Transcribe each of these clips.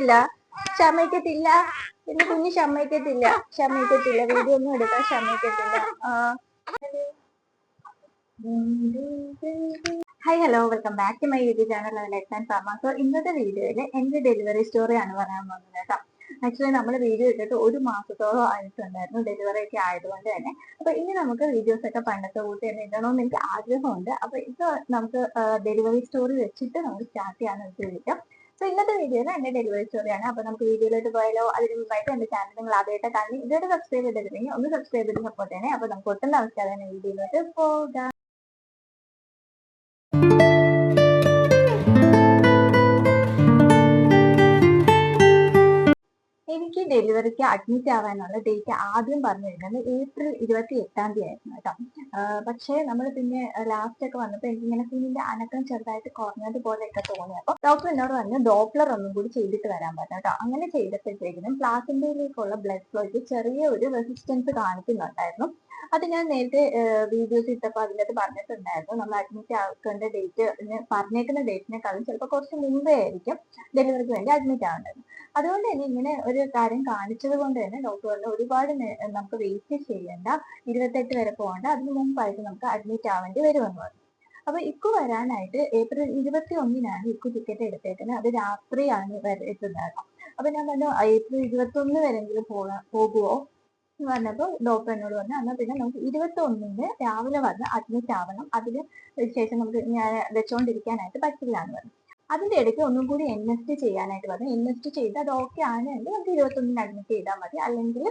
ഇല്ല ക്ഷമിക്കത്തില്ല. എന്റെ കുഞ്ഞ് ക്ഷമിക്കത്തില്ല. ക്ഷമിക്കത്തില്ല. വീഡിയോ ഒന്നും എടുക്കാൻ ക്ഷമിക്കത്തില്ല. Hi hello welcome back to my YouTube channel let and pharma so ഇന്നത്തെ വീഡിയോയിൽ എന്റെ ഡെലിവറി സ്റ്റോറി ആണ് പറയാൻ പോകുന്നത് കേട്ടോ. ആക്ച്വലി നമ്മൾ വീഡിയോ ഇട്ടിട്ട് ഒരു മാസത്തോളം ആയിട്ടുണ്ടായിരുന്നു. ഡെലിവറി ഒക്കെ ആയതുകൊണ്ട് തന്നെ. അപ്പൊ ഇനി നമുക്ക് വീഡിയോസ് ഒക്കെ പണ്ടത്തെ കൂട്ടി തന്നെ ഇടണമെന്ന് എനിക്ക് ആഗ്രഹമുണ്ട്. അപ്പൊ ഇത് നമുക്ക് ഡെലിവറി സ്റ്റോറി വെച്ചിട്ട് നമുക്ക് സ്റ്റാർട്ട് ചെയ്യാന്ന് വെച്ച് വിളിക്കാം സോ ഇന്നത്തെ വീഡിയോയിൽ എന്റെ ഡെലിവറി സ്റ്റോറിയാണ് അപ്പൊ നമുക്ക് വീഡിയോയിലോട്ട് പോയാലോ? അതിന് മുമ്പായിട്ട് എന്റെ ചാനൽ നിങ്ങൾ ആദ്യമായിട്ട് കാണി ഇതുവരെ സബ്സ്ക്രൈബ് ചെയ്തിട്ടുണ്ടെങ്കിൽ ഒന്ന് സബ്സ്ക്രൈബ് ചെയ്ത് സപ്പോർട്ട് ചെയ്യണേ. അപ്പൊ നമുക്ക് ഒട്ടും തന്നെ വീഡിയോയിലോട്ട് പോകാം. എനിക്ക് ഡെലിവറിക്ക് അഡ്മിറ്റ് ആവാനുള്ള ഡേറ്റ് ആദ്യം പറഞ്ഞിരുന്നത് ഏപ്രിൽ ഇരുപത്തി എട്ടാം തീയതി ആയിരുന്നു കേട്ടോ. പക്ഷേ നമ്മൾ പിന്നെ ലാസ്റ്റ് ഒക്കെ വന്നപ്പോൾ എനിക്ക് ഇങ്ങനെ കുഞ്ഞിന്റെ അനക്കം ചെറുതായിട്ട് കുറഞ്ഞതുപോലെയൊക്കെ തോന്നി. അപ്പോൾ ഡോക്ടർ എന്നോട് പറഞ്ഞു ഡോപ്ലർ ഒന്നും കൂടി ചെയ്തിട്ട് വരാൻ പറഞ്ഞു കേട്ടോ. അങ്ങനെ ചെയ്തപ്പോഴത്തേക്കിനും ഉള്ള ബ്ലഡ് ഫ്ലോയ്ക്ക് ചെറിയ ഒരു റെസിസ്റ്റൻസ് കാണിക്കുന്നുണ്ടായിരുന്നു. അത് ഞാൻ നേരത്തെ വീഡിയോസ് ഇട്ടപ്പോൾ അതിനകത്ത് പറഞ്ഞിട്ടുണ്ടായിരുന്നു. നമ്മൾ അഡ്മിറ്റ് ആക്കേണ്ട ഡേറ്റ് പറഞ്ഞേക്കുന്ന ഡേറ്റിനെക്കാളും ചിലപ്പോൾ കുറച്ച് മുമ്പേ ആയിരിക്കും ഡെലിവറിക്ക് വേണ്ടി അഡ്മിറ്റ് ആവേണ്ടത്. അതുകൊണ്ട് തന്നെ ഇങ്ങനെ ഒരു കാര്യം കാണിച്ചത് കൊണ്ട് തന്നെ ഡോക്ടർ പറഞ്ഞു ഒരുപാട് നമുക്ക് വെയിറ്റ് ചെയ്യേണ്ട. ഇരുപത്തെട്ട് വരെ പോകേണ്ട. അതിന് മുമ്പായിട്ട് നമുക്ക് അഡ്മിറ്റ് ആവേണ്ടി വരുമെന്ന് പറഞ്ഞു. അപ്പൊ ഇക്കു വരാനായിട്ട് ഏപ്രിൽ ഇരുപത്തി ഒന്നിനാണ് ഇക്കു ടിക്കറ്റ് എടുത്തേക്കുന്നത്. അത് രാത്രിയാണ് എത്തുന്നത്. അപ്പൊ ഞാൻ പറഞ്ഞു ഏപ്രിൽ ഇരുപത്തി ഒന്ന് വരെങ്കിലും പോകാൻ പോകുമോ എന്ന് ഡോക്ടർ എന്നോട് പറഞ്ഞു എന്നാൽ പിന്നെ നമുക്ക് ഇരുപത്തി ഒന്നിന് രാവിലെ വന്ന് അഡ്മിറ്റ് ആവണം. അതിന് ശേഷം നമുക്ക് ഞാൻ വെച്ചോണ്ടിരിക്കാനായിട്ട് പറ്റില്ല എന്ന് പറഞ്ഞു. അതിന്റെ ഇടയ്ക്ക് ഒന്നും കൂടി എൻ എസ് ടി ചെയ്യാനായിട്ട് പറഞ്ഞു. എൻ എസ് ടി ചെയ്ത് അത് ഓക്കെ ആണെങ്കിൽ നമുക്ക് ഇരുപത്തൊന്നിന് അഡ്മിറ്റ് ചെയ്താൽ മതി. അല്ലെങ്കിൽ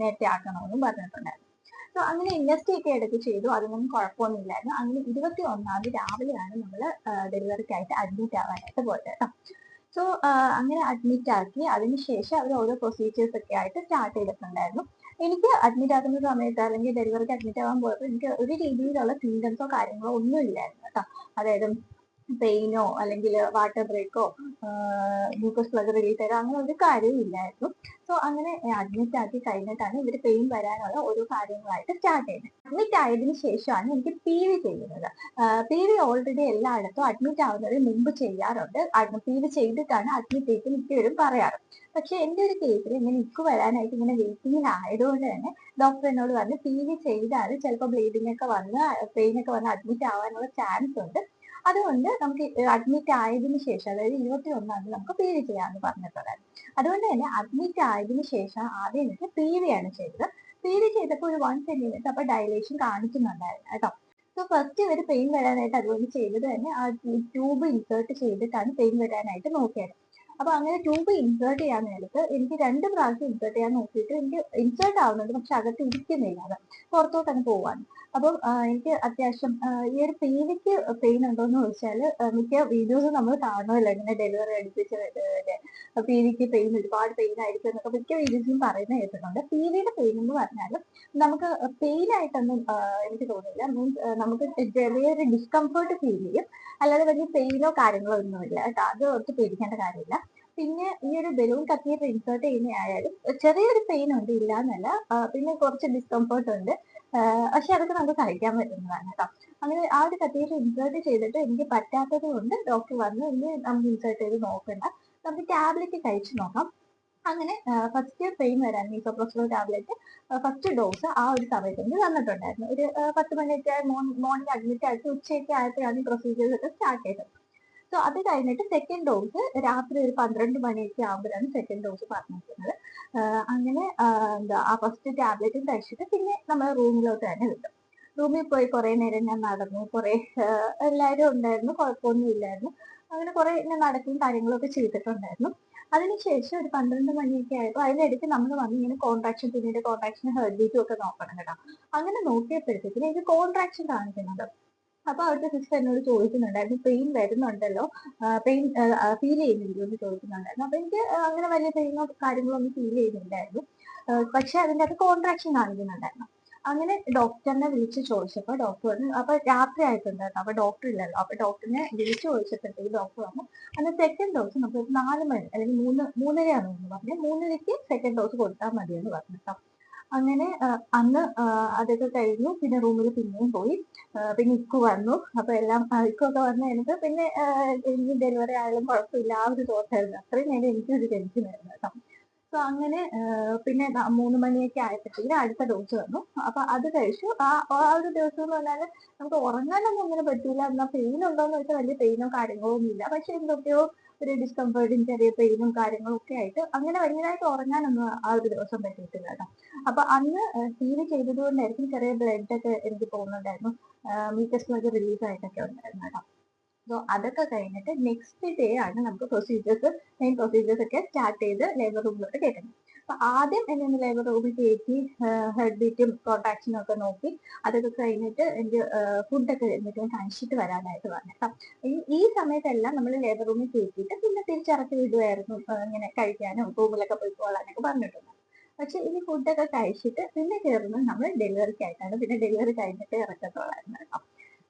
നേരത്തെ ആക്കണമെന്നും പറഞ്ഞിട്ടുണ്ടായിരുന്നു. സോ അങ്ങനെ എൻ എസ് ടി ഒക്കെ ഇടയ്ക്ക് ചെയ്തു. അതിനൊന്നും കുഴപ്പമൊന്നുമില്ലായിരുന്നു. അങ്ങനെ ഇരുപത്തി ഒന്നാം തീയതി രാവിലെയാണ് നമ്മൾ ഡെലിവറിക്കായിട്ട് അഡ്മിറ്റ് ആവാനായിട്ട് പോയത് കേട്ടോ സോ അങ്ങനെ അഡ്മിറ്റ് ആക്കി. അതിനുശേഷം അവർ ഓരോ പ്രൊസീജിയേഴ്സ് ഒക്കെ ആയിട്ട് സ്റ്റാർട്ട് ചെയ്തിട്ടുണ്ടായിരുന്നു. എനിക്ക് അഡ്മിറ്റ് ആകുന്ന സമയത്ത് അല്ലെങ്കിൽ ഡെലിവറിക്ക് അഡ്മിറ്റ് ആവാൻ പോയപ്പോൾ എനിക്ക് ഒരു രീതിയിലുള്ള സിംറ്റംസോ കാര്യങ്ങളോ ഒന്നും ഇല്ലായിരുന്നു കേട്ടോ. അതായത് പെയിനോ അല്ലെങ്കിൽ വാട്ടർ ബ്രേക്കോ ഗ്ലൂക്കോസ് പ്ലഗ് ചെയ്തോ അങ്ങനെ ഒരു കാര്യവും ഇല്ലായിരുന്നു. സോ അങ്ങനെ അഡ്മിറ്റ് ആക്കി കഴിഞ്ഞിട്ടാണ് ഇവർ പെയിൻ വരാനുള്ള ഓരോ കാര്യങ്ങളായിട്ട് സ്റ്റാർട്ട് ചെയ്യുന്നത്. അഡ്മിറ്റ് ആയതിനു ശേഷമാണ് എനിക്ക് പി വി ചെയ്യുന്നത്. പി വി ഓൾറെഡി എല്ലായിടത്തും അഡ്മിറ്റ് ആവുന്നതിന് മുമ്പ് ചെയ്യാറുണ്ട്. പി വി ചെയ്തിട്ടാണ് അഡ്മിറ്റ് ചെയ്ത് മിക്കവരും പറയാറ്. പക്ഷെ എന്റെ ഒരു കേസിൽ ഇങ്ങനെ ഇക്ക് വരാനായിട്ട് ഇങ്ങനെ വെയിറ്റിംഗിൽ ആയതുകൊണ്ട് തന്നെ ഡോക്ടർ എന്നോട് പറഞ്ഞു പി വി ചെയ്താൽ ചിലപ്പോൾ ബ്ലീഡിംഗ് ഒക്കെ വന്ന് പെയിൻ ഒക്കെ വന്ന് അഡ്മിറ്റ് ആവാനുള്ള ചാൻസ് ഉണ്ട്. അതുകൊണ്ട് നമുക്ക് അഡ്മിറ്റ് ആയതിന് ശേഷം അതായത് ഇരുപത്തി ഒന്നാം തീയതി നമുക്ക് പി വി ചെയ്യാമെന്ന് പറഞ്ഞിട്ടുള്ളത് അതുകൊണ്ട് തന്നെ അഡ്മിറ്റ് ആയതിനു ശേഷം ആദ്യം എനിക്ക് പി വി ആണ് ചെയ്തത്. പി വി ചെയ്തപ്പോൾ ഒരു വൺ സെന്റിമീറ്റർ അപ്പൊ ഡയലേഷൻ കാണിക്കുന്നുണ്ടായിരുന്നു കേട്ടോ. സോ ഫസ്റ്റ് ഇവർ പെയിൻ വരാനായിട്ട് അതുകൊണ്ട് ചെയ്തത് തന്നെ ആ ട്യൂബ് ഇൻസേർട്ട് ചെയ്തിട്ടാണ് പെയിൻ വരാനായിട്ട് നോക്കിയത്. അപ്പൊ അങ്ങനെ ട്യൂബ് ഇൻസേർട്ട് ചെയ്യാൻ നേരത്ത് എനിക്ക് രണ്ട് പ്രാവശ്യം ഇൻസേർട്ട് ചെയ്യാൻ നോക്കിയിട്ട് എനിക്ക് ഇൻസേർട്ട് ആവുന്നുണ്ട്. പക്ഷെ അകത്ത് ഇരിക്കുന്നില്ല അത്. അങ്ങ് പോവാൻ അപ്പം എനിക്ക് അത്യാവശ്യം ഈ ഒരു പേവിക്ക് പെയിൻ ഉണ്ടോന്ന് ചോദിച്ചാൽ മിക്ക വീഡിയോസ് നമ്മൾ കാണുമല്ലോ ഇങ്ങനെ ഡെലിവറി അടുപ്പിച്ച് പീവിക്ക് പെയിൻ ഒരുപാട് പെയിൻ ആയിരിക്കും എന്നൊക്കെ മിക്ക വീഡിയോസും പറയുന്ന കേട്ടിട്ടുണ്ട്. പീവിയുടെ പെയിൻ എന്ന് പറഞ്ഞാൽ നമുക്ക് പെയിൻ ആയിട്ടൊന്നും എനിക്ക് തോന്നില്ല മീൻസ് നമുക്ക് ചെറിയൊരു ഡിസ്കംഫേർട്ട് ഫീൽ ചെയ്യും. അല്ലാതെ വലിയ പെയിനോ കാര്യങ്ങളോ ഒന്നുമില്ല കേട്ടോ. അത് ഓർത്ത് പേടിക്കേണ്ട കാര്യമില്ല. പിന്നെ ഈ ഒരു ബലൂൺ കത്തിയിട്ട് ഇൻസേർട്ട് ചെയ്യുന്ന ആയാലും ചെറിയൊരു പെയിൻ ഉണ്ട് ഇല്ല എന്നല്ല പിന്നെ കുറച്ച് ഡിസ്കംഫർട്ട് ഉണ്ട്. പക്ഷെ അതൊക്കെ നമുക്ക് സഹിക്കാൻ പറ്റുന്നതാണ് കേട്ടോ അങ്ങനെ ആ ഒരു കത്തീറ്റർ ഇൻസേർട്ട് ചെയ്തിട്ട് എനിക്ക് പറ്റാത്തത് കൊണ്ട് ഡോക്ടർ വന്ന് ഇനി നമുക്ക് ഇൻസേർട്ട് ചെയ്ത് നോക്കണ്ട. നമുക്ക് ടാബ്ലറ്റ് കഴിച്ചു നോക്കാം. അങ്ങനെ ഫസ്റ്റ് പെയിൻ വരാൻ മീസോപ്രോസ്റ്റോ ടാബ്ലറ്റ് ഫസ്റ്റ് ഡോസ് ആ ഒരു സമയത്ത് എനിക്ക് തന്നിട്ടുണ്ടായിരുന്നു ഒരു പത്ത് മണിയൊക്കെ മോർണിംഗ് അഡ്മിറ്റ് ആയിട്ട് ഉച്ചയൊക്കെ ആയപ്പോഴാണ് പ്രൊസീജിയേഴ്സ് ഒക്കെ സ്റ്റാർട്ട് ചെയ്തത്. സോ അത് കഴിഞ്ഞിട്ട് സെക്കൻഡ് ഡോസ് രാത്രി ഒരു പന്ത്രണ്ട് മണിയൊക്കെ ആകുമ്പോഴാണ് സെക്കൻഡ് ഡോസ് പറഞ്ഞിരിക്കുന്നത്. അങ്ങനെ എന്താ ആ ഫസ്റ്റ് ടാബ്ലറ്റും കഴിച്ചിട്ട് പിന്നെ നമ്മൾ റൂമിലോട്ട് തന്നെ കിട്ടും റൂമിൽ പോയി കുറെ നേരം ഞാൻ നടന്നു. കുറെ എല്ലാവരും ഉണ്ടായിരുന്നു. കുഴപ്പമൊന്നും ഇല്ലായിരുന്നു. അങ്ങനെ കുറെ ഞാൻ നടക്കുകയും കാര്യങ്ങളൊക്കെ ചെയ്തിട്ടുണ്ടായിരുന്നു. അതിനുശേഷം ഒരു പന്ത്രണ്ട് മണിയൊക്കെ ആയപ്പോൾ അതിനിടയ്ക്ക് നമ്മൾ വന്ന് ഇങ്ങനെ കോൺട്രാക്ഷൻ പിന്നീട് കോൺട്രാക്ഷൻ ഹെർട്ട് ബീറ്റും ഒക്കെ നോക്കണം കേട്ടോ. അങ്ങനെ നോക്കിയപ്പോഴത്തേക്കിന് എനിക്ക് കോൺട്രാക്ഷൻ കാണിക്കുന്നുണ്ട്. അപ്പൊ അവിടുത്തെ സിസ്റ്റർ എന്നോട് ചോദിക്കുന്നുണ്ടായിരുന്നു പെയിൻ വരുന്നുണ്ടല്ലോ പെയിൻ ഫീൽ ചെയ്യുന്നില്ലയോ എന്ന് ചോദിക്കുന്നുണ്ടായിരുന്നു. അപ്പൊ എനിക്ക് അങ്ങനെ വലിയ പെയിനോ കാര്യങ്ങളോ ഒന്നും ഫീൽ ചെയ്യുന്നില്ലായിരുന്നു. പക്ഷെ അതിന്റെ അത് കോൺട്രാക്ഷൻ കാണിക്കുന്നുണ്ടായിരുന്നു. അങ്ങനെ ഡോക്ടറിനെ വിളിച്ച് ചോദിച്ചപ്പോൾ ഡോക്ടർ പറഞ്ഞു അപ്പൊ രാത്രി ആയിട്ടുണ്ടായിരുന്നു അപ്പൊ ഡോക്ടർ ഇല്ലല്ലോ അപ്പൊ ഡോക്ടറിനെ വിളിച്ച് ചോദിച്ചപ്പോഴത്തേക്ക് ഡോക്ടർ പറഞ്ഞു അന്ന് സെക്കൻഡ് ഡോസ് നമുക്ക് നാല് മണി അല്ലെങ്കിൽ മൂന്ന് മൂന്നരയാണെന്ന് പറഞ്ഞു മൂന്നരയ്ക്ക് സെക്കൻഡ് ഡോസ് കൊടുത്താൽ മതി എന്ന് പറഞ്ഞു. അങ്ങനെ അന്ന് അതൊക്കെ കഴിഞ്ഞു. പിന്നെ റൂമിൽ പിന്നെയും പോയി. പിന്നെ ഇക്കു വന്നു. അപ്പൊ എല്ലാം ഇക്കൊക്കെ ഇക്കു വന്നു കഴിഞ്ഞിട്ട് പിന്നെ എനിക്ക് ഡെലിവറി ആയാലും കുഴപ്പമില്ല. ആ ഒരു തോട്ടായിരുന്നു അത്രയും നേരം എനിക്കൊരു ടെൻഷൻ ആയിരുന്നു കേട്ടോ. സോ അങ്ങനെ പിന്നെ മൂന്ന് മണിയൊക്കെ ആയപ്പോഴത്തേക്കും അടുത്ത ഡോസ് വന്നു. അപ്പൊ അത് കഴിച്ചു. ആ ആ ഒരു ദിവസം എന്ന് പറഞ്ഞാൽ നമുക്ക് ഉറങ്ങാനൊന്നും അങ്ങനെ പറ്റൂല. എന്നാ പെയിൻ ഉണ്ടോന്ന് വെച്ചാൽ വലിയ പെയിനോ കാര്യങ്ങളോ ഒന്നും ഇല്ല. പക്ഷെ എന്തൊക്കെയോ ഒരു ഡിസ്കംഫേർട്ടും ചെറിയ പെയിനും കാര്യങ്ങളും ഒക്കെ ആയിട്ട് അങ്ങനെ ഭയങ്കരമായിട്ട് ഉറങ്ങാനൊന്നും ആ ഒരു ദിവസം പറ്റിയിട്ടില്ല കേട്ടോ അപ്പൊ അന്ന് ടി വി ചെയ്തത് കൊണ്ടായിരിക്കും ചെറിയ ബ്ലഡ് ഒക്കെ എനിക്ക് പോകുന്നുണ്ടായിരുന്നു. മീറ്റസ്റ്റിലൊക്കെ റിലീസ് ആയിട്ടൊക്കെ ഉണ്ടായിരുന്നു കേട്ടോ സോ അതൊക്കെ കഴിഞ്ഞിട്ട് നെക്സ്റ്റ് ഡേ ആണ് നമുക്ക് പ്രൊസീജിയേഴ്സ് മെയിൻ പ്രൊസീജിയേഴ്സ് ഒക്കെ സ്റ്റാർട്ട് ചെയ്ത് ലേബർ റൂമിലോട്ട് കയറ്റുന്നത് ആദ്യം എന്റെ ലേബർ റൂമിൽ കയറ്റി ഹെഡ് ബീറ്റും കോൺട്രാക്ഷനും ഒക്കെ നോക്കി അതൊക്കെ കഴിഞ്ഞിട്ട് എനിക്ക് ഫുഡൊക്കെ എന്തെങ്കിലും കഴിച്ചിട്ട് വരാനായിട്ട് പറഞ്ഞു. കേട്ടോ ഈ സമയത്തെല്ലാം നമ്മൾ ലേബർ റൂമിൽ കയറ്റിയിട്ട് പിന്നെ തിരിച്ചിറക്കി വിടുമായിരുന്നു ഇങ്ങനെ കഴിക്കാനും റൂമിലൊക്കെ പോയി പോകാനൊക്കെ പറഞ്ഞിട്ടുണ്ട്. പക്ഷെ ഇനി ഫുഡൊക്കെ കഴിച്ചിട്ട് പിന്നെ കയറുന്നത് നമ്മൾ ഡെലിവറിക്കായിട്ടാണ്. പിന്നെ ഡെലിവറി കഴിഞ്ഞിട്ട് ഇറക്കത്തുള്ളായിരുന്നു കേട്ടോ.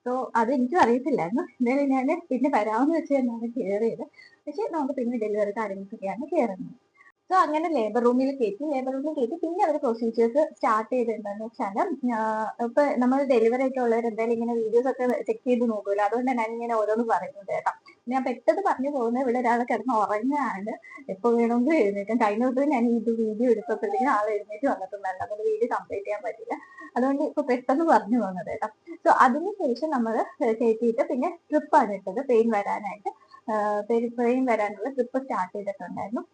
സോ അത് എനിക്കും അറിയത്തില്ലായിരുന്നു. എന്തായാലും ഞാൻ പിന്നെ വരാമെന്ന് വെച്ച് തന്നെയാണ് കയറിയത്. പക്ഷെ നമുക്ക് പിന്നെ ഡെലിവറി കാര്യങ്ങൾക്കൊക്കെയാണ് കയറുന്നത്. സോ അങ്ങനെ ലേബർ റൂമിൽ കയറ്റി ലേബർ റൂമിൽ കയറ്റി പിന്നെ അവർ പ്രൊസീജിയേഴ്സ് സ്റ്റാർട്ട് ചെയ്തിട്ടുണ്ടെന്ന് വെച്ചാൽ ഇപ്പൊ നമ്മൾ ഡെലിവറി ഒക്കെ ഉള്ളവർ എന്തായാലും ഇങ്ങനെ വീഡിയോസ് ഒക്കെ ചെക്ക് ചെയ്ത് നോക്കൂല അതുകൊണ്ട് ഞാൻ ഇങ്ങനെ ഓരോന്ന് പറയുന്നത് കേട്ടോ. ഞാൻ പെട്ടെന്ന് പറഞ്ഞു പോകുന്നത് ഇവിടെ ഒരാൾ കിടന്ന് ഉറങ്ങാണ്ട് എപ്പോ വേണമെങ്കിലും എഴുന്നേക്കും കഴിഞ്ഞ ദിവസം ഞാൻ ഇത് വീഡിയോ എടുത്തപ്പോഴത്തേക്കും ആൾ എഴുന്നേറ്റ് വന്നിട്ടുണ്ടായിരുന്നു. അതുകൊണ്ട് വീഡിയോ കംപ്ലീറ്റ് ചെയ്യാൻ പറ്റില്ല അതുകൊണ്ട് ഇപ്പൊ പെട്ടെന്ന് പറഞ്ഞു പോകുന്നത് കേട്ടോ. സോ അതിനുശേഷം നമ്മൾ കയറ്റിയിട്ട് പിന്നെ ട്രിപ്പാണ് ഇട്ടത്. പെയിൻ വരാനായിട്ട്. പെയിൻ വരാനുള്ള ട്രിപ്പ് സ്റ്റാർട്ട് ചെയ്തിട്ടുണ്ടായിരുന്നു.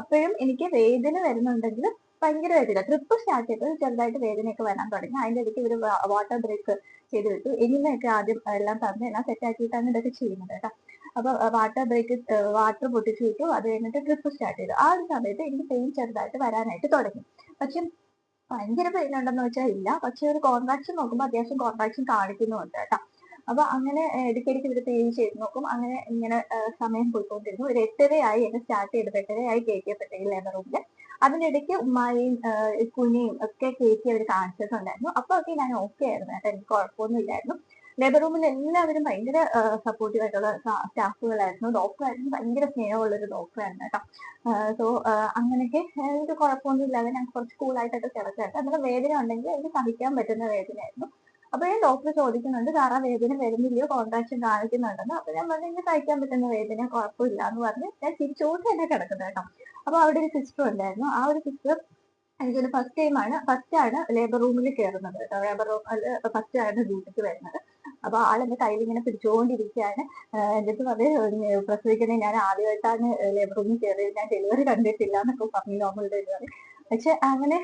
അപ്പോഴും എനിക്ക് വേദന വരുന്നുണ്ടെങ്കിൽ ഭയങ്കര വേദന. ട്രിപ്പ് സ്റ്റാർട്ട് ചെയ്തത് ചെറുതായിട്ട് വേദനയൊക്കെ വരാൻ തുടങ്ങി. അതിന്റെ ഇടയ്ക്ക് ഒരു വാട്ടർ ബ്രേക്ക് ചെയ്ത് വിട്ടു. എനിമയൊക്കെ ആദ്യം എല്ലാം തന്നെ. എല്ലാം സെറ്റ് ആക്കിയിട്ടാണ് ഇതൊക്കെ ചെയ്യുന്നത് കേട്ടോ. അപ്പൊ വാട്ടർ ബ്രേക്ക് വാട്ടർ പൊട്ടിച്ചു വിട്ടു. അത് കഴിഞ്ഞിട്ട് ട്രിപ്പ് സ്റ്റാർട്ട് ചെയ്തു. ആ ഒരു സമയത്ത് എനിക്ക് പെയിൻ ചെറുതായിട്ട് വരാനായിട്ട് തുടങ്ങി. പക്ഷെ ഭയങ്കര പെയിൻ ഉണ്ടെന്ന് വെച്ചാൽ ഇല്ല. പക്ഷെ ഒരു കോൺട്രാക്ഷൻ നോക്കുമ്പോൾ അത്യാവശ്യം കോൺട്രാക്ഷൻ കാണിക്കുന്നുണ്ട് കേട്ടോ. അപ്പൊ അങ്ങനെ ഇടയ്ക്കിടയ്ക്ക് ഇവർ പെയിൻ ചെയ്ത് നോക്കും. അങ്ങനെ ഇങ്ങനെ സമയം പോയിക്കൊണ്ടിരുന്നു. ഒരു എട്ടരയായി എന്നെ സ്റ്റാർട്ട് ചെയ്തത്. എട്ടരയായി കയറ്റിയപ്പെട്ടേ ലേബർ റൂമിൽ അതിനിടയ്ക്ക് ഉമ്മായും കുഞ്ഞിയും ഒക്കെ കയറ്റി അവർ കാണിച്ചിട്ടുണ്ടായിരുന്നു അപ്പൊ ഒക്കെ ഞാൻ ഓക്കെ ആയിരുന്നു കേട്ടോ. എനിക്ക് കുഴപ്പമൊന്നുമില്ലായിരുന്നു ലേബർ റൂമിൽ എല്ലാവരും ഭയങ്കര സപ്പോർട്ടീവ് ആയിട്ടുള്ള സ്റ്റാഫുകളായിരുന്നു. ഡോക്ടർ ആയിരുന്നു. ഭയങ്കര സ്നേഹമുള്ള ഒരു ഡോക്ടറായിരുന്നു കേട്ടോ. സോ അങ്ങനെയൊക്കെ എനിക്ക് കുഴപ്പമൊന്നുമില്ലാതെ ഞാൻ കുറച്ച് കൂളായിട്ടൊക്കെ കിടക്കായിരുന്നു അതിന് വേദന ഉണ്ടെങ്കിൽ എനിക്ക് സഹിക്കാൻ പറ്റുന്ന വേദനയായിരുന്നു. അപ്പൊ ഞാൻ ഡോക്ടർ ചോദിക്കുന്നുണ്ട് കാരണം വേദന വരുന്നില്ലയോ? കോൺട്രാക്ഷൻ കാണിക്കുന്നുണ്ടെന്ന്. അപ്പൊ ഞാൻ പറഞ്ഞു എനിക്ക് സഹിക്കാൻ പറ്റുന്ന വേദന കുഴപ്പമില്ല എന്ന് പറഞ്ഞ് ഞാൻ തിരിച്ചോട്ട് തന്നെ കിടക്കുന്നത് കേട്ടോ. അപ്പൊ അവിടെ ഒരു സിസ്റ്റർ ഉണ്ടായിരുന്നു. ആ ഒരു സിസ്റ്റർ എനിക്കൊരു ഫസ്റ്റ് ടൈമാണ് ഫസ്റ്റ് ആണ് ലേബർ റൂമിൽ കയറുന്നത് കേട്ടോ. ലേബർ റൂമിൽ ഫസ്റ്റ് ആണ് ഡ്യൂട്ടിക്ക് വരുന്നത്. അപ്പൊ ആൾ എന്റെ കയ്യിൽ ഇങ്ങനെ പിടിച്ചുകൊണ്ടിരിക്കുകയാണ് എന്റെ അടുത്ത് പ്രസവിക്കണേ ഞാൻ ആദ്യമായിട്ടാണ് ലേബർ റൂമിൽ കയറിയത് ഞാൻ ഡെലിവറി കണ്ടിട്ടില്ല എന്നൊക്കെ പറഞ്ഞു നോർമൽ ഡെലിവറി പക്ഷെ അങ്ങനെ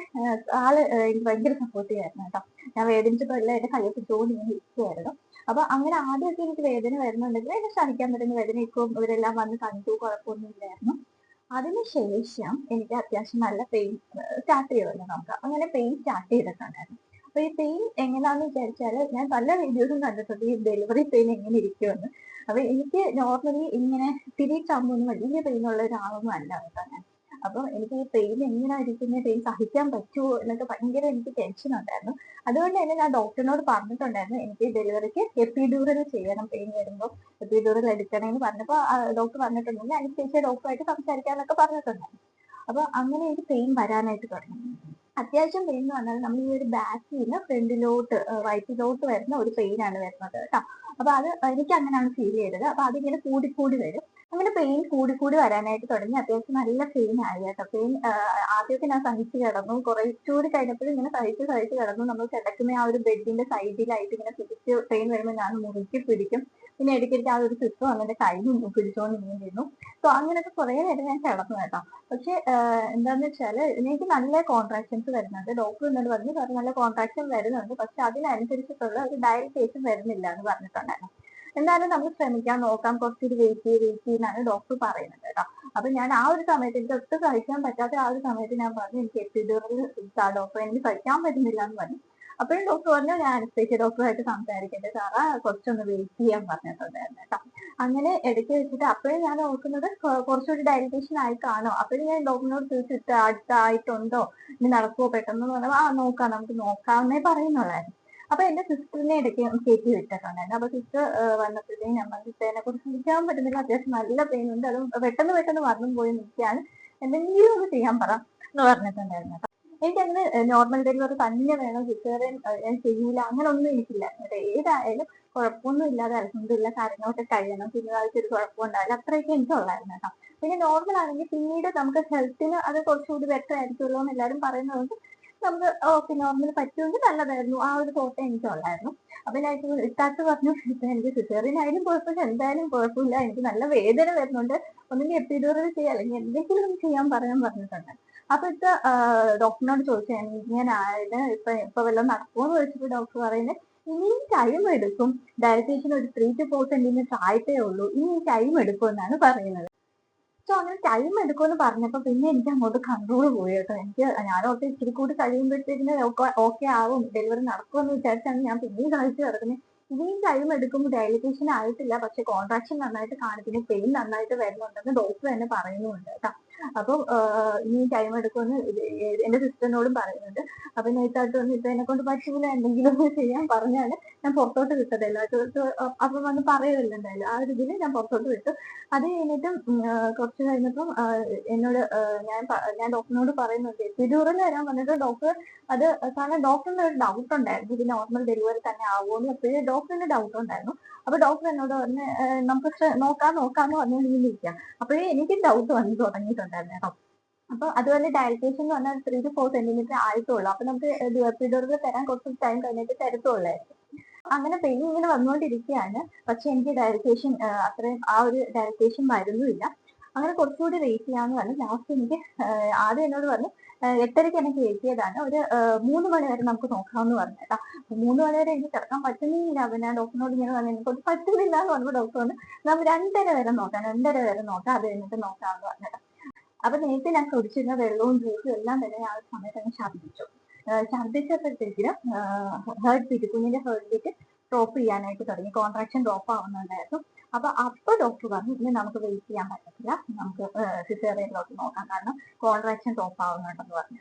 ആൾ എനിക്ക് ഭയങ്കര സപ്പോർട്ടീവ് ആയിരുന്നു കേട്ടോ. ഞാൻ വേദനിച്ചപ്പോ എല്ലാം എന്റെ കയ്യൊക്കെ പിടിച്ചുകൊണ്ട് ഇങ്ങനെ ഇരിക്കുവായിരുന്നു. അപ്പൊ അങ്ങനെ ആദ്യമൊക്കെ എനിക്ക് വേദന വരുന്നുണ്ടെങ്കിൽ എന്നെ സഹിക്കാൻ പറ്റുന്ന വേദന ഇപ്പം ഇവരെല്ലാം വന്ന് കണ്ടു കുഴപ്പമൊന്നും ഇല്ലായിരുന്നു. അതിനുശേഷം എനിക്ക് അത്യാവശ്യം നല്ല പെയിൻ സ്റ്റാർട്ട് ചെയ്യുമല്ലോ നമുക്ക്. അങ്ങനെ പെയിൻ സ്റ്റാർട്ട് ചെയ്തിട്ടുണ്ടായിരുന്നു. അപ്പൊ ഈ പെയിൻ എങ്ങനെയാന്ന് വിചാരിച്ചാൽ ഞാൻ പല വീഡിയോസും കണ്ടിട്ടുണ്ട് ഈ ഡെലിവറി പെയിൻ എങ്ങനെ ഇരിക്കുമെന്ന്. അപ്പൊ എനിക്ക് നോർമലി ഇങ്ങനെ തിരിച്ചാകുമ്പോൾ വലിയ പെയിൻ ഉള്ള ഒരാളൊന്നും അല്ല കേട്ടോ ഞാൻ. അപ്പൊ എനിക്ക് ഈ പെയിൻ എങ്ങനെയായിരിക്കും പെയിൻ സഹിക്കാൻ പറ്റുമോ എന്നൊക്കെ ഭയങ്കര എനിക്ക് ടെൻഷൻ ഉണ്ടായിരുന്നു. അതുകൊണ്ട് തന്നെ ഞാൻ ഡോക്ടറിനോട് പറഞ്ഞിട്ടുണ്ടായിരുന്നു എനിക്ക് ഡെലിവറിക്ക് എപ്പിഡ്യൂറൽ ചെയ്യണം. പെയിൻ വരുമ്പോൾ എപ്പിഡ്യൂറൽ എടുക്കണമെന്ന് പറഞ്ഞപ്പോൾ ഡോക്ടർ പറഞ്ഞിട്ടുണ്ടെങ്കിൽ അനുസരിച്ച് ഡോക്ടറായിട്ട് സംസാരിക്കാന്നൊക്കെ പറഞ്ഞിട്ടുണ്ടായിരുന്നു. അപ്പൊ അങ്ങനെ എനിക്ക് പെയിൻ വരാനായിട്ട് തുടങ്ങി. അത്യാവശ്യം പെയിൻ എന്ന് പറഞ്ഞാൽ നമ്മൾ ഈ ഒരു ബാക്കിൽ നിന്ന് ഫ്രണ്ടിലോട്ട് വയറ്റിലോട്ട് വരുന്ന ഒരു പെയിൻ ആണ് വരുന്നത് കേട്ടോ. അപ്പൊ അത് എനിക്ക് അങ്ങനെയാണ് ഫീൽ ചെയ്തത്. അപ്പൊ അതിങ്ങനെ കൂടി കൂടി വരും. അങ്ങനെ പെയിൻ കൂടി കൂടി വരാനായിട്ട് തുടങ്ങി. അത്യാവശ്യം നല്ല പെയിൻ ആയി കേട്ടോ. പെയിൻ ആദ്യമൊക്കെ ഞാൻ സഹിച്ചു കിടന്നു. കുറച്ചുകൂടി കഴിഞ്ഞപ്പോഴും ഇങ്ങനെ സഹിച്ച് സഹിച്ച് കിടന്നു. നമ്മൾ കിടക്കുന്ന ആ ഒരു ബെഡിന്റെ സൈഡിലായിട്ട് ഇങ്ങനെ പിടിച്ച് പെയിൻ വരുമ്പോൾ ഞാൻ മുറുക്കി പിടിക്കും. പിന്നെ ഇടയ്ക്കിടയ്ക്ക് ആ ഒരു സിസ്റ്റം അങ്ങനെ കൈ പിടിച്ചോണ്ട് നീങ്ങിയിരുന്നു സോ അങ്ങനെയൊക്കെ കുറെ നേരം ഞാൻ കിടന്നു കേട്ടോ. പക്ഷെ എന്താന്ന് വെച്ചാൽ എനിക്ക് നല്ല കോൺട്രാക്ഷൻസ് വരുന്നുണ്ട്. ഡോക്ടർ എന്നോട് പറഞ്ഞു നല്ല കോൺട്രാക്ഷൻ വരുന്നുണ്ട്. പക്ഷെ അതിനനുസരിച്ചിട്ടുള്ള ഒരു ഡയലറ്റേഷൻ വരുന്നില്ല എന്ന് പറഞ്ഞിട്ടുണ്ടായിരുന്നു. എന്തായാലും നമ്മൾ ശ്രമിക്കാൻ നോക്കാം. കുറച്ചൊരു വെയിറ്റ് ചെയ്ത് വെയിറ്റ് ചെയ്യുന്നതാണ് ഡോക്ടർ പറയുന്നത് കേട്ടോ. അപ്പൊ ഞാൻ ആ ഒരു സമയത്ത് എനിക്ക് ഒട്ടും സഹിക്കാൻ പറ്റാത്ത ആ ഒരു സമയത്ത് ഞാൻ പറഞ്ഞു എനിക്ക് എപ്പിഡ്യൂറൽ ഡോക്ടർ എനിക്ക് സഹിക്കാൻ പറ്റുന്നില്ല എന്ന് പറഞ്ഞു. അപ്പോഴും ഡോക്ടർ പറഞ്ഞു ഞാൻ അനസ്തേഷ്യ ഡോക്ടറുമായിട്ട് സംസാരിക്കട്ടെ സാറാ കുറച്ചൊന്ന് വെയിറ്റ് ചെയ്യാൻ പറഞ്ഞിട്ടുണ്ടായിരുന്നു കേട്ടോ. അങ്ങനെ ഇടയ്ക്ക് വെച്ചിട്ട് അപ്പോഴും ഞാൻ നോക്കുന്നത് കുറച്ചൊരു ഡയലിറ്റേഷൻ ആയി കാണോ. അപ്പോഴും ഞാൻ ഡോക്ടറിനോട് ചോദിച്ചിട്ട് അടുത്തായിട്ടുണ്ടോ? ഇനി നടക്കുമോ പെട്ടെന്ന് പറഞ്ഞാൽ ആ നോക്കാം നമുക്ക് നോക്കാമെന്നേ പറയുന്നുള്ളായിരുന്നു. അപ്പൊ എന്റെ സിസ്റ്ററിനെ ഇടയ്ക്ക് കയറ്റി വിട്ടിട്ടുണ്ടായിരുന്നു. അപ്പൊ സിസ്റ്റർ വന്നപ്പോഴത്തേക്കും പറഞ്ഞു സിസ്റ്ററിനെ കുറിച്ച് നിൽക്കാൻ പറ്റുന്നില്ല. അത്യാവശ്യം നല്ല പെയിൻ ഉണ്ട്. അത് പെട്ടെന്ന് പെട്ടെന്ന് വന്നും പോയി നിൽക്കാൻ എന്തെങ്കിലും ഒന്ന് ചെയ്യാൻ പറ എന്ന് പറഞ്ഞിട്ടുണ്ടായിരുന്നു. എനിക്കങ്ങനെ നോർമൽ ഡെലിവറി തന്നെ വേണം. സിസ്റ്ററെ ഞാൻ ചെയ്യൂല. അങ്ങനെ ഒന്നും എനിക്കില്ല ഏതായാലും കുഴപ്പമൊന്നും ഇല്ലാതെ അലഹമില്ല കാര്യങ്ങളൊക്കെ കഴിയണം. തിങ്കളാഴ്ച ഒരു കുഴപ്പമുണ്ടാവില്ല അത്രയൊക്കെ എനിക്കുള്ളായിരുന്നു കേട്ടോ. പിന്നെ നോർമൽ ആണെങ്കിൽ പിന്നീട് നമുക്ക് ഹെൽത്തിന് അത് കുറച്ചുകൂടി ബെറ്റർ ആയിരിക്കുമല്ലോ എന്ന് എല്ലാവരും പറയുന്നതുകൊണ്ട് നമുക്ക് ഓക്കെ നോർമൽ പറ്റുമെങ്കിൽ നല്ലതായിരുന്നു. ആ ഒരു തോട്ടം എനിക്കുള്ളായിരുന്നു അപ്പൊ ഞാൻ ഇത്താത്ത പറഞ്ഞു എനിക്ക് സിസേറിയൻ ആയാലും കുഴപ്പമില്ല എന്തായാലും കുഴപ്പമില്ല. എനിക്ക് നല്ല വേദന വരുന്നുണ്ട്. ഒന്നെങ്കിൽ എപ്പിഡോറിൽ ചെയ്യാം അല്ലെങ്കിൽ എന്തെങ്കിലും ചെയ്യാൻ പറയാൻ പറഞ്ഞിട്ടുണ്ട്. അപ്പൊ ഇത്ത ഡോക്ടറിനോട് ചോദിച്ചു ഇങ്ങനെ ആയത് ഇപ്പൊ ഇപ്പൊ വല്ലതും നടക്കുമെന്ന് ചോദിച്ചപ്പോ ഡോക്ടർ പറയുന്നത് ഇനിയും ടൈം എടുക്കും. ഡയറ്റേഷൻ ഒരു ത്രീ ടു ഫോർ സെന്റിമീറ്റർ ആയിട്ടേ ഉള്ളൂ. ഇനിയും ടൈം എടുക്കും എന്നാണ് പറയുന്നത്. സോ അങ്ങനെ ടൈം എടുക്കുമെന്ന് പറഞ്ഞപ്പോ പിന്നെ എനിക്ക് അങ്ങോട്ട് കൺട്രോൾ പോയി കേട്ടോ. എനിക്ക് ഞാനോട്ട് ഇച്ചിരി കൂടി കഴിയുമ്പോഴത്തേക്കിന് ഓക്കെ ആവും ഡെലിവറി നടക്കുമെന്ന് വിചാരിച്ചാണ് ഞാൻ പിന്നെയും കഴിച്ചു കിടക്കുന്നത് ഇനിയും ടൈം എടുക്കും ഡയലിറ്റേഷൻ ആയിട്ടില്ല പക്ഷെ കോൺട്രാക്ഷൻ നന്നായിട്ട് കാണിക്കുന്നു പെയിൻ നന്നായിട്ട് വരുന്നുണ്ടെന്ന് ഡോക്ടർ തന്നെ പറയുന്നുണ്ട് കേട്ടോ. അപ്പം ഇനി ടൈം എടുക്കുമെന്ന് എന്റെ സിസ്റ്ററിനോടും പറയുന്നുണ്ട്. അപ്പൊ നെയ്ത്തായിട്ട് വന്ന് ഇപ്പൊ എന്നെ കൊണ്ട് പറ്റില്ല എന്തെങ്കിലും ചെയ്യാൻ പറഞ്ഞാൽ ഞാൻ പുറത്തോട്ട് വിട്ടത് എല്ലാത്തോട്ട് അപ്പൊ വന്ന് പറയുമല്ലോ എന്തായാലും. ആ ഒരു ഇതിൽ ഞാൻ പുറത്തോട്ട് വിട്ടു. അത് കഴിഞ്ഞിട്ടും കുറച്ച് കഴിഞ്ഞപ്പം എന്നോട് ഞാൻ ഞാൻ ഡോക്ടറിനോട് പറയുന്നുണ്ട് തിരൂറിൽ വരാൻ വന്നിട്ട് ഡോക്ടർ അത് കാരണം ഡോക്ടറിന് ഒരു ഡൗട്ട് ഉണ്ടായിരുന്നു. ഇത് നോർമൽ ഡെലിവറി തന്നെ ആവുമോ എന്ന്. അപ്പോഴേ ഡോക്ടറിന് ഡൗട്ട് ഉണ്ടായിരുന്നു. അപ്പൊ ഡോക്ടർ എന്നോട് പറഞ്ഞ് നമുക്ക് നോക്കാം നോക്കാന്ന് പറഞ്ഞുകൊണ്ടിരിക്കാം അപ്പോഴേ എനിക്ക് ഡൗട്ട് വന്നു തുടങ്ങിയിട്ടുണ്ടായിരുന്നു കേട്ടോ. അപ്പൊ അതുപോലെ ഡയലറ്റേഷൻ എന്ന് പറഞ്ഞാൽ ത്രീ ടു ഫോർ സെന്റിമീറ്റർ ആയിട്ടുള്ളൂ. അപ്പൊ നമുക്ക് എപ്പിഡോറിൽ തരാൻ കുറച്ച് ടൈം കഴിഞ്ഞിട്ട് തരത്തുള്ളായിരുന്നു. അങ്ങനെ പെയിൻ ഇങ്ങനെ വന്നുകൊണ്ടിരിക്കുകയാണ്. പക്ഷെ എനിക്ക് ഡയലറ്റേഷൻ അത്രയും ആ ഒരു ഡയലറ്റേഷൻ വരുന്നുമില്ല അങ്ങനെ കുറച്ചുകൂടി വെയിറ്റ് ചെയ്യാന്ന് പറഞ്ഞു. ലാസ്റ്റ് എനിക്ക് ആദ്യം എന്നോട് പറഞ്ഞു എട്ടരയ്ക്ക് എനിക്ക് എത്തിയതാണ് ഒരു മൂന്ന് മണി വരെ നമുക്ക് നോക്കാമെന്ന് പറഞ്ഞു കേട്ടോ. മൂന്ന് മണി വരെ എനിക്ക് കിടക്കാൻ പറ്റുന്നില്ല. ഞാൻ ഡോക്ടറിനോട് ഇങ്ങനെ പറഞ്ഞു എനിക്ക് പറ്റുന്നില്ല എന്ന് പറഞ്ഞപ്പോൾ ഡോക്ടർ പറഞ്ഞു നമുക്ക് രണ്ടര വരെ നോക്കാം രണ്ടര വരെ നോക്കാം. അത് കഴിഞ്ഞിട്ട് നോക്കാമെന്ന് പറഞ്ഞു അപ്പൊ നേരത്തെ ഞാൻ കുടിച്ചിരുന്ന വെള്ളവും ജ്യൂസും എല്ലാം തന്നെ ആ ആ സമയത്ത് അങ്ങ് ഛർദ്ദിച്ചു. ഛർദ്ദിച്ചപ്പോഴത്തേക്കിനും ഹേർട്ട് ബീറ്റ് കുഞ്ഞിന്റെ ഹേർട്ട് ബീറ്റ് ഡ്രോപ്പ് ചെയ്യാനായിട്ട് തുടങ്ങി. കോൺട്രാക്ഷൻ ഡ്രോപ്പ് ആവുന്നുണ്ടായിരുന്നു. അപ്പൊ അപ്പൊ ഡോക്ടർ പറഞ്ഞു ഇനി നമുക്ക് വെയിറ്റ് ചെയ്യാൻ പറ്റത്തില്ല. നമുക്ക് സിസേറിയനിലോട്ട് നോക്കാം. കാരണം കോൺട്രാക്ഷൻ ടോപ്പ് ആവുന്നുണ്ടെന്ന് പറഞ്ഞു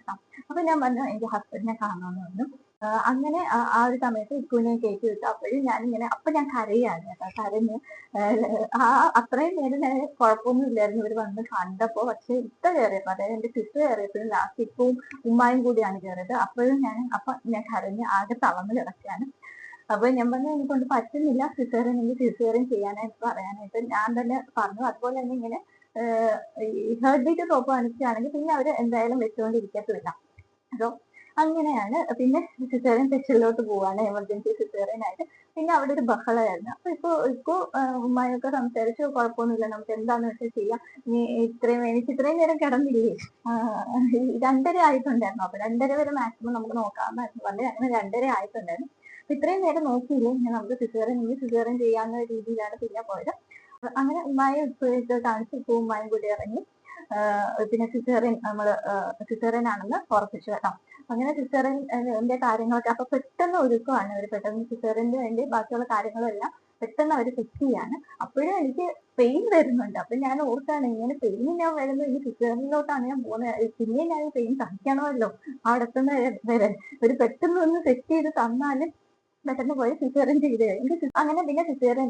അപ്പൊ ഞാൻ പറഞ്ഞു എനിക്ക് ഹസ്ബൻഡിനെ കാണണമെന്ന് പറഞ്ഞു. അങ്ങനെ ആ ഒരു സമയത്ത് ഇക്കുവിനെ കയറ്റി വിട്ടു. അപ്പോഴും ഞാനിങ്ങനെ അപ്പൊ ഞാൻ കരയാണ് കേട്ടോ. കരഞ്ഞ് ആ അത്രയും നേരം ഞാൻ കുഴപ്പമൊന്നും ഇല്ലായിരുന്നു. ഇവർ വന്ന് കണ്ടപ്പോ പക്ഷെ ഇത്ത കയറിയപ്പോ അതായത് എന്റെ സിസ്റ്റർ കയറിയപ്പോഴും ലാസ്റ്റ് ഇപ്പവും ഉമ്മായും കൂടിയാണ് കയറിയത്. അപ്പോഴും ഞാൻ അപ്പൊ ഞാൻ കരഞ്ഞ് ആകെ തളർന്നു കിടക്കുകയാണ്. അപ്പൊ ഞാൻ പറഞ്ഞു എന്നെ കൊണ്ട് പറ്റുന്നില്ല സിസേറിയൻ എനിക്ക് സിസേറിയൻ ചെയ്യാനായിട്ട് പറയാനായിട്ട്. ഞാൻ തന്നെ പറഞ്ഞു. അതുപോലെ തന്നെ ഇങ്ങനെ ഹേർട്ട് ബീറ്റ് ടോപ്പ് കാണിക്കുകയാണെങ്കിൽ പിന്നെ അവർ എന്തായാലും വെച്ചുകൊണ്ടിരിക്കത്തില്ല. അതോ അങ്ങനെയാണ്. പിന്നെ സിസേറിയൻ സെക്ഷനിലോട്ട് പോവാണ് എമർജൻസി സിസേറിയൻ ആയിട്ട്. പിന്നെ അവിടെ ഒരു ബഹളമായിരുന്നു. അപ്പൊ ഇപ്പൊ ഇപ്പോ ഉമ്മയൊക്കെ സംസാരിച്ചു. കുഴപ്പമൊന്നുമില്ല. നമുക്ക് എന്താന്ന് വെച്ചാൽ ചെയ്യാം. നീ ഇത്രയും എനിക്ക് ഇത്രയും നേരം കിടന്നില്ലേ? രണ്ടര ആയിട്ടുണ്ടായിരുന്നു. അപ്പൊ രണ്ടര വരെ മാക്സിമം നമുക്ക് നോക്കാമെന്നായിരുന്നു പറഞ്ഞത് അങ്ങനെ രണ്ടര ആയിട്ടുണ്ടായിരുന്നു. ഇത്രയും നേരം ഞാൻ നമുക്ക് സിസേറിയൻ ഇനി സിസേറിയൻ ചെയ്യാവുന്ന രീതിയിലാണ് പിന്നെ പോയത്. അങ്ങനെ ഉമ്മായ ഇപ്പോഴത്തെ കാണിച്ച് ഇപ്പോൾ ഉമ്മായും കൂടി ഇറങ്ങി. പിന്നെ സിസേറിയൻ നമ്മൾ സിസേറിയൻ ആണെന്ന് ഉറപ്പിച്ചു കേട്ടോ. അങ്ങനെ സിസേറിയന്റെ കാര്യങ്ങളൊക്കെ അപ്പൊ പെട്ടെന്ന് ഒരുക്കുവാണ് അവർ പെട്ടെന്ന് സിസേറിയന് വേണ്ടി ബാക്കിയുള്ള കാര്യങ്ങളെല്ലാം പെട്ടെന്ന് അവർ ഫിക്സ് ചെയ്യാണ്. അപ്പോഴും എനിക്ക് പെയിൻ വരുന്നുണ്ട്. അപ്പൊ ഞാൻ ഓർത്താണ് ഇങ്ങനെ പെയിൻ ഞാൻ വരുന്നു ഈ സിസേറിയനിലോട്ടാണ് ഞാൻ പോകുന്നത് പിന്നെ ഞാൻ പെയിൻ സഹിക്കണമല്ലോ. അവിടെ എത്തുന്ന വരെ ഒരു പെട്ടെന്ന് ഒന്ന് സെറ്റ് ചെയ്ത് തന്നാലും പെട്ടെന്ന് പോയി സിസേറിയൻ ചെയ്ത്. കഴിഞ്ഞു അങ്ങനെ പിന്നെ സിസേറിയൻ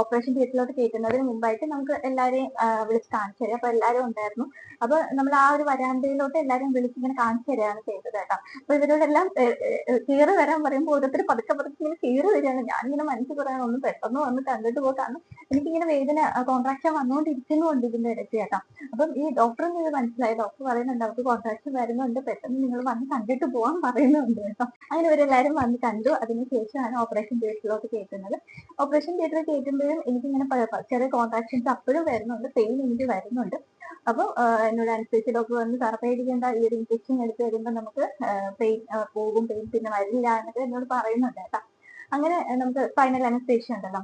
ഓപ്പറേഷൻ തിയേറ്ററിലോട്ട് കയറ്റുന്നതിന് മുമ്പായിട്ട് നമുക്ക് എല്ലാവരെയും വിളിച്ച് കാണിച്ചു തരാം. അപ്പൊ എല്ലാവരും ഉണ്ടായിരുന്നു. അപ്പൊ നമ്മൾ ആ ഒരു വരാന്തയിലോട്ട് എല്ലാവരും വിളിച്ച് ഇങ്ങനെ കാണിച്ചു തരികയാണ് ചെയ്തത് കേട്ടോ. അപ്പൊ ഇവരോടെല്ലാം കയറി വരാൻ പറയുമ്പോൾ ഓരോരുത്തർ പതുക്കെ പതുക്കെ ഇങ്ങനെ കയറി വരികയാണ്. ഞാനിങ്ങനെ മനസ്സിൽ പറയാൻ ഒന്ന് പെട്ടെന്ന് വന്ന് കണ്ടിട്ട് പോകും കാരണം എനിക്കിങ്ങനെ വേദന കോൺട്രാക്ഷൻ വന്നുകൊണ്ടിരിക്കുന്നുണ്ട് ഇതിന്റെ ഇടയ്ക്ക് കേട്ടോ. അപ്പം ഈ ഡോക്ടറിന് ഇത് മനസ്സിലായി. ഡോക്ടർ പറയുന്നുണ്ട് അവർക്ക് കോൺട്രാക്ഷൻ വരുന്നുണ്ട്. പെട്ടെന്ന് നിങ്ങൾ വന്ന് കണ്ടിട്ട് പോകാൻ പറയുന്നുണ്ട് കേട്ടോ. അങ്ങനെ ഇവരെല്ലാരും വന്ന് കണ്ടു. അതിനുശേഷം ശേഷമാണ് ഓപ്പറേഷൻ തിയേറ്ററിലോട്ട് കയറ്റുന്നത് ഓപ്പറേഷൻ തിയേറ്ററിൽ കയറ്റുമ്പോഴും എനിക്കിങ്ങനെ ചെറിയ കോൺട്രാക്ഷൻസ് അപ്പോഴും വരുന്നുണ്ട് പെയിൻ എനിക്ക് വരുന്നുണ്ട്. അപ്പോൾ എന്നോട് അനുസരിച്ച് ഡോക്ടർ വന്ന് സാർ ഈ ഒരു ഇഞ്ചക്ഷൻ എടുത്ത് വരുമ്പോൾ നമുക്ക് പെയിൻ പോകും പെയിൻ പിന്നെ വരില്ല എന്നൊക്കെ എന്നോട് പറയുന്നുണ്ട് അങ്ങനെ നമുക്ക് ഫൈനൽ അനസ്തേഷ്യ ഉണ്ടല്ലോ.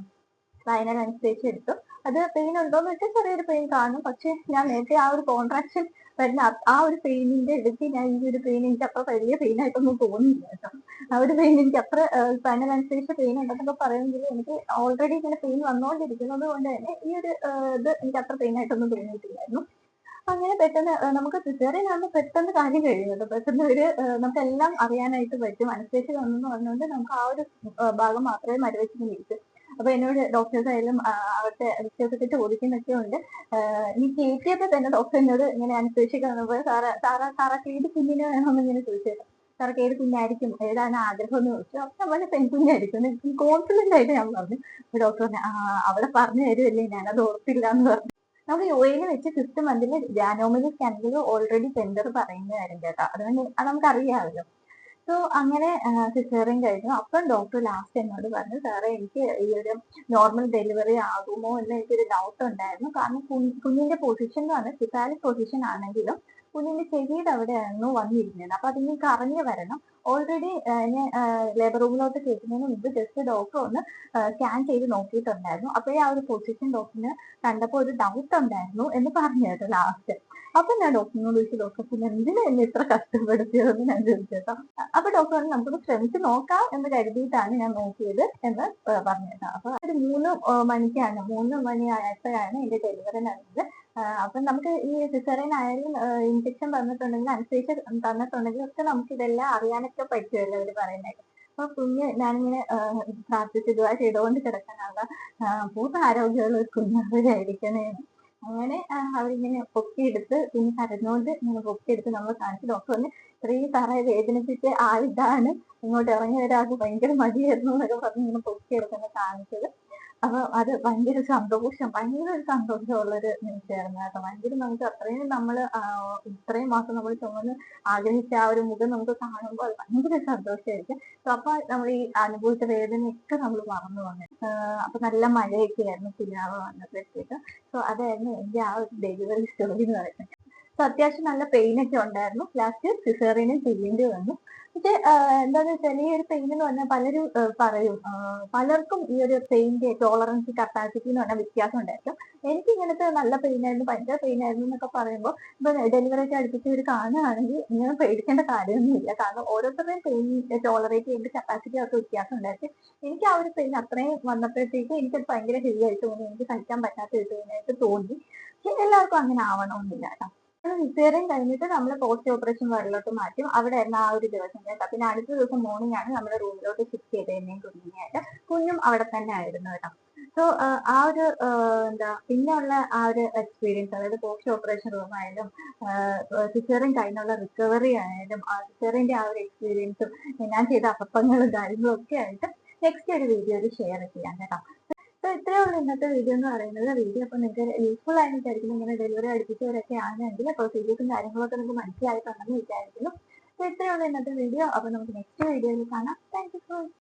ഫൈനൽ അനസ്തേഷ്യ എടുത്തു. അത് പെയിൻ ഉണ്ടോന്ന് വെച്ചാൽ ചെറിയൊരു പെയിൻ കാണും. പക്ഷെ ഞാൻ നേരത്തെ ആ ഒരു കോൺട്രാക്ഷൻ വരുന്ന ആ ഒരു പെയിനിന്റെ ഇടയ്ക്ക് ഞാൻ ഈ ഒരു പെയിൻ എനിക്ക് അത്ര വലിയ പെയിൻ ആയിട്ടൊന്നും തോന്നുന്നില്ല കേട്ടോ. ആ ഒരു പെയിൻ എനിക്ക് അത്ര ഫൈനൽ അനുസരിച്ച് പെയിൻ ഉണ്ടെന്നൊക്കെ പറയുമെങ്കിൽ എനിക്ക് ഓൾറെഡി ഇങ്ങനെ പെയിൻ വന്നുകൊണ്ടിരിക്കുന്നത് കൊണ്ട് തന്നെ ഈ ഒരു ഇത് എനിക്ക് അത്ര പെയിൻ ആയിട്ടൊന്നും തോന്നിയിട്ടില്ലായിരുന്നു. അങ്ങനെ പെട്ടെന്ന് നമുക്ക് സിസേറിയനാകുമ്പോൾ പെട്ടെന്ന് കാര്യം കഴിയുന്നത്. പെട്ടെന്ന് ഒരു നമുക്കെല്ലാം അറിയാനായിട്ട് പറ്റും. അനുസരിച്ച് വന്നെന്ന് പറഞ്ഞുകൊണ്ട് നമുക്ക് ആ ഒരു ഭാഗം മാത്രമേ മരവെച്ചിങ്ങനെ അപ്പൊ എന്നോട് ഡോക്ടേഴ്സ് ആയാലും അവിടുത്തെ ഡോക്ടേഴ്സൊക്കെ ചോദിക്കുന്നൊക്കെ ഉണ്ട് ഈ കേട്ടിയപ്പോ തന്നെ ഡോക്ടർ എന്നോട് ഇങ്ങനെ അനുസരിച്ചിരിക്കുന്നത് സാറ് സാറാ സാറൊക്കെ ഏത് കുഞ്ഞിനെ വേണമെന്ന് ഇങ്ങനെ ചോദിച്ചത് സാർക്ക് ഏത് കുഞ്ഞായിരിക്കും ഏതാണ് ആഗ്രഹം എന്ന് ചോദിച്ചു. അപ്പൊ അവളെ പെൺകുഞ്ഞായിരിക്കും. എനിക്ക് കോൺഫിഡന്റ് ആയിട്ട് ഞാൻ പറഞ്ഞു. അപ്പൊ ഡോക്ടർ പറഞ്ഞു അവിടെ പറഞ്ഞു തരുമല്ലേ ഞാനത് ഓർത്തില്ല എന്ന് പറഞ്ഞു. നമുക്ക് യു എയിൽ വെച്ച് ഫിഫ്ത്ത് മന്തിൽ ജാനോമിലി സ്കാനിൽ ഓൾറെഡി സെന്റർ കാര്യം കേട്ടോ. അതുകൊണ്ട് അത് നമുക്ക് അറിയാമല്ലോ സോ അങ്ങനെ സിസേറിയൻ കഴിഞ്ഞു. അപ്പം ഡോക്ടർ ലാസ്റ്റ് എന്നോട് പറഞ്ഞു സാറേ എനിക്ക് ഈ ഒരു നോർമൽ ഡെലിവറി ആകുമോ എന്ന് എനിക്കൊരു ഡൗട്ട് ഉണ്ടായിരുന്നു. കാരണം കുഞ്ഞിന്റെ പൊസിഷൻ എന്ന് പറഞ്ഞാൽ സിസാലിക് പൊസിഷൻ ആണെങ്കിലും കുഞ്ഞിന്റെ ചെവിയുടെ അവിടെയായിരുന്നു വന്നിരുന്നത് അപ്പൊ അതിന് കറങ്ങി വരണം. ഓൾറെഡി ഞാൻ ലേബർ റൂമിലോട്ട് കയറ്റുന്നതിന് മുമ്പ് ജസ്റ്റ് ഡോക്ടർ ഒന്ന് സ്കാൻ ചെയ്ത് നോക്കിയിട്ടുണ്ടായിരുന്നു. അപ്പോഴേ ആ ഒരു പൊസിഷൻ ഡോക്ടറിന് കണ്ടപ്പോൾ ഒരു ഡൗട്ട് ഉണ്ടായിരുന്നു എന്ന് പറഞ്ഞു കേട്ടോ ലാസ്റ്റ് അപ്പൊ ഞാൻ ഡോക്ടറിനോട് ചോദിച്ചു ഡോക്ടർ പിന്നെ എന്തിനാ എന്നെ ഇത്ര കഷ്ടപ്പെടുത്തിയതെന്ന് ഞാൻ ചോദിച്ചു കേട്ടോ അപ്പൊ ഡോക്ടർ നമുക്കൊന്ന് ശ്രമിച്ച് നോക്കാം എന്ന് കരുതിയിട്ടാണ് ഞാൻ നോക്കിയത് എന്ന് പറഞ്ഞു കേട്ടോ അപ്പൊ ഒരു മൂന്ന് മണിക്കാണ് മൂന്ന് മണി ആയപ്പോഴാണ് എന്റെ ഡെലിവറി നടന്നത്. അപ്പം നമുക്ക് ഈ സിസറിയൻ ആയാലും ഇൻജെക്ഷൻ തന്നിട്ടുണ്ടെങ്കിൽ അനുസരിച്ച് തന്നിട്ടുണ്ടെങ്കിൽ ഒക്കെ നമുക്ക് ഇതെല്ലാം അറിയാനൊക്കെ പറ്റുമല്ലോ അവർ പറയുന്നത് അപ്പൊ കുഞ്ഞ് ഞാനിങ്ങനെ പ്രാർത്ഥിച്ച് ഇതുവാ ചെയ്തുകൊണ്ട് കിടക്കാനുള്ള പൂർണ ആരോഗ്യമുള്ള ഒരു കുഞ്ഞവരായിരിക്കണേ അങ്ങനെ അവരിങ്ങനെ പൊക്കിയെടുത്ത് കുഞ്ഞ് കരഞ്ഞുകൊണ്ട് ഇങ്ങനെ പൊക്കിയെടുത്ത് നമ്മൾ കാണിച്ച് ഡോക്ടർ പറഞ്ഞു ഇത്രയും സാറെ വേദനിപ്പിച്ച് ആ ഇതാണ് ഇങ്ങോട്ട് ഇറങ്ങി ഒരാൾക്ക് ഭയങ്കര മടിയായിരുന്നു എന്നൊക്കെ പറഞ്ഞ് ഇങ്ങനെ പൊക്കിയെടുക്കുന്ന കാണിച്ചത്. അപ്പൊ അത് ഭയങ്കര സന്തോഷം ഭയങ്കര ഒരു സന്തോഷമുള്ളൊരു നിമിഷമായിരുന്നു കേട്ടോ. ഭയങ്കര നമുക്ക് അത്രയും നമ്മൾ ആഹ് ഇത്രയും മാസം നമ്മൾ ചുമന്ന് ആഗ്രഹിച്ച ആ ഒരു മുഖം നമുക്ക് കാണുമ്പോൾ അത് ഭയങ്കര സന്തോഷമായിരിക്കും. അപ്പൊ നമ്മൾ ഈ അനുഭവിച്ച വേദനയൊക്കെ നമ്മൾ മറന്നു വന്നു അപ്പൊ നല്ല മഴയൊക്കെ ആയിരുന്നു കുഞ്ഞാവ് വന്നപ്പോഴത്തേക്ക്. സോ അതായിരുന്നു എന്റെ ആ ഒരു ഡെലിവറി സ്റ്റോറി എന്ന് പറയുന്നത്. സോ അത്യാവശ്യം നല്ല പെയിൻ ഒക്കെ ഉണ്ടായിരുന്നു. ലാസ്റ്റ് സിസേറിയനും ചെയ്യേണ്ടി വന്നു. പക്ഷെ എന്താന്ന് വെച്ചാൽ ഈ ഒരു പെയിൻ എന്ന് പറഞ്ഞാൽ പലരും പറയും. പലർക്കും ഈ ഒരു പെയിന്റെ ടോളറൻസ് കപ്പാസിറ്റി എന്ന് പറഞ്ഞാൽ വ്യത്യാസം ഉണ്ടായിരിക്കും എനിക്ക് ഇങ്ങനത്തെ നല്ല പെയിൻ ആയിരുന്നു ഭയങ്കര പെയിൻ ആയിരുന്നു എന്നൊക്കെ പറയുമ്പോൾ ഇപ്പൊ ഡെലിവറി ഒക്കെ അടുപ്പിച്ച് ഒരു കാണുകയാണെങ്കിൽ ഇങ്ങനെ പേടിക്കേണ്ട കാര്യമൊന്നുമില്ല. കാരണം ഓരോരുത്തരുടെയും പെയിൻ ടോളറേറ്റ് ചെയ്യേണ്ട കപ്പാസിറ്റി അവർക്ക് വ്യത്യാസം ഉണ്ടായിരിക്കും എനിക്ക് ആ ഒരു പെയിൻ അത്രയും വന്നപ്പോഴത്തേക്ക് എനിക്ക് ഭയങ്കര ഹെവി ആയിട്ട് തോന്നി. എനിക്ക് സഹിക്കാൻ പറ്റാത്ത ഒരു പെയിൻ ആയിട്ട് തോന്നി. പക്ഷെ എല്ലാവർക്കും അങ്ങനെ ആവണമെന്നില്ല കേട്ടോ. സിസേറിയൻ കഴിഞ്ഞിട്ട് നമ്മൾ പോസ്റ്റ് ഓപ്പറേഷൻ വാർഡിലോട്ട് മാറ്റും. അവിടെ ആയിരുന്നു ആ ഒരു ദിവസം കേട്ടോ പിന്നെ അടുത്ത ദിവസം മോർണിംഗ് ആണ് നമ്മുടെ റൂമിലോട്ട് ഷിഫ്റ്റ് ചെയ്തതിനെയും കുഞ്ഞിനെയായിട്ട് കുഞ്ഞും അവിടെ തന്നെ ആയിരുന്നു കേട്ടോ. സോ ആ ഒരു എന്താ പിന്നെയുള്ള ആ ഒരു എക്സ്പീരിയൻസ് അതായത് പോസ്റ്റ് ഓപ്പറേഷൻ റൂം ആയാലും സിസേറിയൻ കഴിഞ്ഞുള്ള റിക്കവറി ആയാലും ആ ആ ഒരു എക്സ്പീരിയൻസും ഞാൻ ചെയ്ത അപപ്പങ്ങളും കാര്യങ്ങളും ഒക്കെ ആയിട്ട് നെക്സ്റ്റ് ഒരു വീഡിയോയിൽ ഷെയർ ചെയ്യാം കേട്ടോ. സോ ഇത്രയേ ഉള്ളൂ ഇന്നത്തെ വീഡിയോ എന്ന് പറയുന്നത്. വീഡിയോ അപ്പോൾ നിങ്ങൾക്ക് യൂസ്ഫുൾ ആയിട്ട് വിചാരിക്കുന്നു ഇങ്ങനെ ഡെലിവറി അടുപ്പിച്ചവരൊക്കെ ആണെങ്കിൽ പ്രൊസീജിയേഴ്സും കാര്യങ്ങളൊക്കെ നിങ്ങൾക്ക് മനസ്സിലായിട്ടുണ്ടെന്ന് വിചാരിക്കുന്നു. സോ ഇത്രയേ ഉള്ളൂ ഇന്നത്തെ വീഡിയോ അപ്പോൾ നമുക്ക് നെക്സ്റ്റ് വീഡിയോയിൽ കാണാം. Thank you